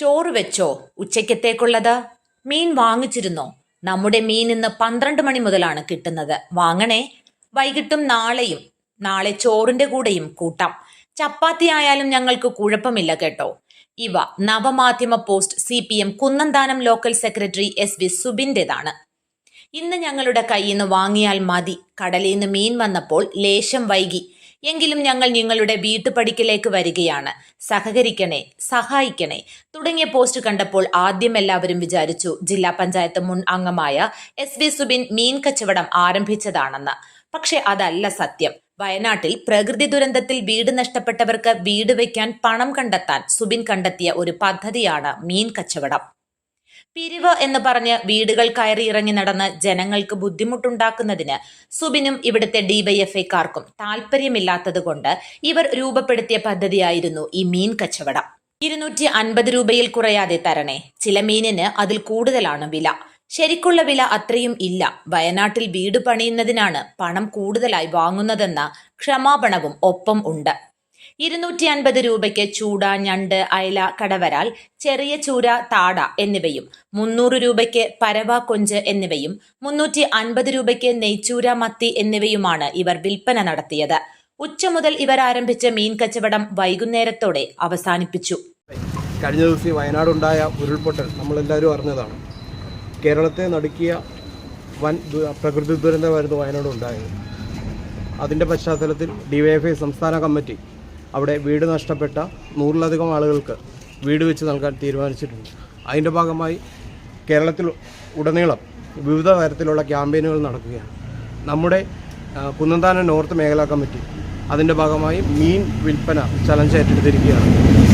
ചോറ് വെച്ചോ? ഉച്ചയ്ക്കത്തേക്കുള്ളത്. മീൻ വാങ്ങിച്ചിരുന്നോ? നമ്മുടെ മീൻ ഇന്ന് പന്ത്രണ്ട് മണി മുതലാണ് കിട്ടുന്നത്. വാങ്ങണേ. വൈകിട്ടും നാളെയും നാളെ ചോറിന്റെ കൂടെയും കൂട്ടാം. ചപ്പാത്തി ആയാലും ഞങ്ങൾക്ക് കുഴപ്പമില്ല കേട്ടോ. ഇവ നവമാധ്യമ post C P M Kunnamthanam local secretary S V സുബിന്റേതാണ്. ഇന്ന് ഞങ്ങളുടെ കയ്യിൽ നിന്ന് വാങ്ങിയാൽ മതി. കടലിൽ നിന്ന് മീൻ വന്നപ്പോൾ ലേശം വൈകി. എങ്കിലും ഞങ്ങൾ നിങ്ങളുടെ വീട്ടുപടിക്കലേക്ക് വരികയാണ്. സഹകരിക്കണേ സഹായിക്കണേ. തുടങ്ങിയ പോസ്റ്റ് കണ്ടപ്പോൾ ആദ്യം എല്ലാവരും വിചാരിച്ചു ജില്ലാ പഞ്ചായത്ത് മുൻ അംഗമായ എസ് വി സുബിൻ മീൻ കച്ചവടം ആരംഭിച്ചതാണെന്ന്. പക്ഷെ അതല്ല സത്യം. വയനാട്ടിൽ പ്രകൃതി ദുരന്തത്തിൽ വീട് നഷ്ടപ്പെട്ടവർക്ക് വീട് വയ്ക്കാൻ പണം കണ്ടെത്താൻ സുബിൻ കണ്ടെത്തിയ ഒരു പദ്ധതിയാണ് മീൻ കച്ചവടം. പിരിവ് എന്ന് പറഞ്ഞ് വീടുകൾ കയറി ഇറങ്ങി നടന്ന് ജനങ്ങൾക്ക് ബുദ്ധിമുട്ടുണ്ടാക്കുന്നതിന് സുബിനും ഇവിടുത്തെ ഡിവൈഎഫ്ഐക്കാർക്കും താല്പര്യമില്ലാത്തതുകൊണ്ട് ഇവർ രൂപപ്പെടുത്തിയ പദ്ധതിയായിരുന്നു ഈ മീൻ കച്ചവടം. ഇരുന്നൂറ്റി അൻപത് രൂപയിൽ കുറയാതെ തരണേ ചില മീനിന് അതിൽ കൂടുതലാണ് വില. ശരിക്കുള്ള വില അത്രയും ഇല്ല. വയനാട്ടിൽ വീട് പണിയുന്നതിനാണ് പണം കൂടുതലായി വാങ്ങുന്നതെന്ന ക്ഷമാപണവും ഒപ്പം ഉണ്ട്. ഇരുന്നൂറ്റി അൻപത് രൂപയ്ക്ക് ചൂട ഞണ്ട് അയല കടവരാൽ ചെറിയ ചൂര താട എന്നിവയും മുന്നൂറ് രൂപയ്ക്ക് പരവ കൊഞ്ച് എന്നിവയും മുന്നൂറ്റി അൻപത് രൂപയ്ക്ക് നെയ്ച്ചൂര മത്തി എന്നിവയുമാണ് ഇവർ വിൽപ്പന നടത്തിയത്. ഉച്ച മുതൽ ഇവർ ആരംഭിച്ച മീൻ കച്ചവടം വൈകുന്നേരത്തോടെ അവസാനിപ്പിച്ചു. കഴിഞ്ഞ ദിവസം വയനാടുണ്ടായ ഉരുൾപൊട്ടൽ നമ്മളെല്ലാവരും അറിഞ്ഞതാണ്. കേരളത്തെ നടുക്കിയ വൻ പ്രകൃതി ദുരന്തമായിരുന്നു വയനാട് ഉണ്ടായത്. അതിന്റെ പശ്ചാത്തലത്തിൽ ഡിവൈഎഫ്ഐ സംസ്ഥാന കമ്മിറ്റി അവിടെ വീട് നഷ്ടപ്പെട്ട നൂറിലധികം ആളുകൾക്ക് വീട് വെച്ച് നൽകാൻ തീരുമാനിച്ചിട്ടുണ്ട്. അതിന്റെ ഭാഗമായി കേരളത്തിൽ ഉടനീളം വിവിധ തരത്തിലുള്ള ക്യാമ്പയിനുകൾ നടക്കുകയാണ്. നമ്മുടെ കുന്നന്താന നോർത്ത് മേഖലാ കമ്മിറ്റി അതിന്റെ ഭാഗമായി മീൻ വിൽപ്പന ചലഞ്ച് ഏറ്റെടുത്തിരിക്കുകയാണ്.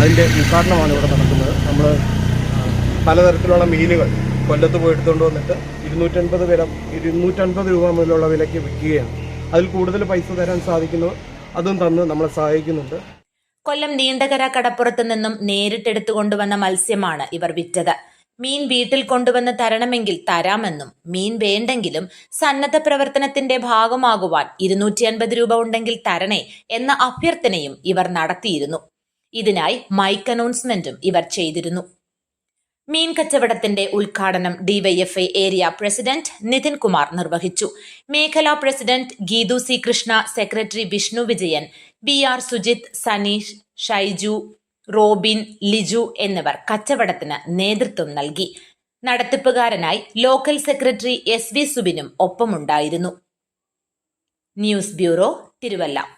അതിന്റെ ഉദ്ഘാടനമാണ് ഇവിടെ നടക്കുന്നത്. നമ്മൾ പലതരത്തിലുള്ള മീനുകൾ കൊല്ലത്ത് പോയി എടുത്തുകൊണ്ട് വന്നിട്ട് ഇരുന്നൂറ്റൻപത് വില ഇരുന്നൂറ്റൻപത് രൂപ മുതലുള്ള വിലയ്ക്ക് വിൽക്കുകയാണ്. അതിൽ കൂടുതൽ പൈസ തരാൻ സാധിക്കുന്നവർ അതും തന്ന് നമ്മളെ സഹായിക്കുന്നുണ്ട്. കൊല്ലം നീണ്ടകര കടപ്പുറത്ത് നിന്നും നേരിട്ടെടുത്തു കൊണ്ടുവന്ന മത്സ്യമാണ് ഇവർ വിറ്റത്. മീൻ വീട്ടിൽ കൊണ്ടുവന്ന് തരണമെങ്കിൽ തരാമെന്നും മീൻ വേണ്ടെങ്കിലും സന്നദ്ധ പ്രവർത്തനത്തിന്റെ ഭാഗമാകുവാൻ ഇരുന്നൂറ്റി അൻപത് രൂപ ഉണ്ടെങ്കിൽ തരണേ എന്ന അഭ്യർത്ഥനയും ഇവർ നടത്തിയിരുന്നു. ഇതിനായി മൈക്ക് അനൗൺസ്മെന്റും ഇവർ ചെയ്തിരുന്നു. മീൻ കച്ചവടത്തിന്റെ ഉദ്ഘാടനം DYFI area president Nithin Kumar നിർവഹിച്ചു. മേഖലാ president Geethu C Krishna secretary Vishnu Vijayan B R Sujith Saneesh Shaiju Robin Liju എന്നിവർ കച്ചവടത്തിന് നേതൃത്വം നൽകി. നടത്തിപ്പുകാരനായി ലോക്കൽ സെക്രട്ടറി എസ് വി സുബിനും ഒപ്പമുണ്ടായിരുന്നു. News bureau Thiruvalla.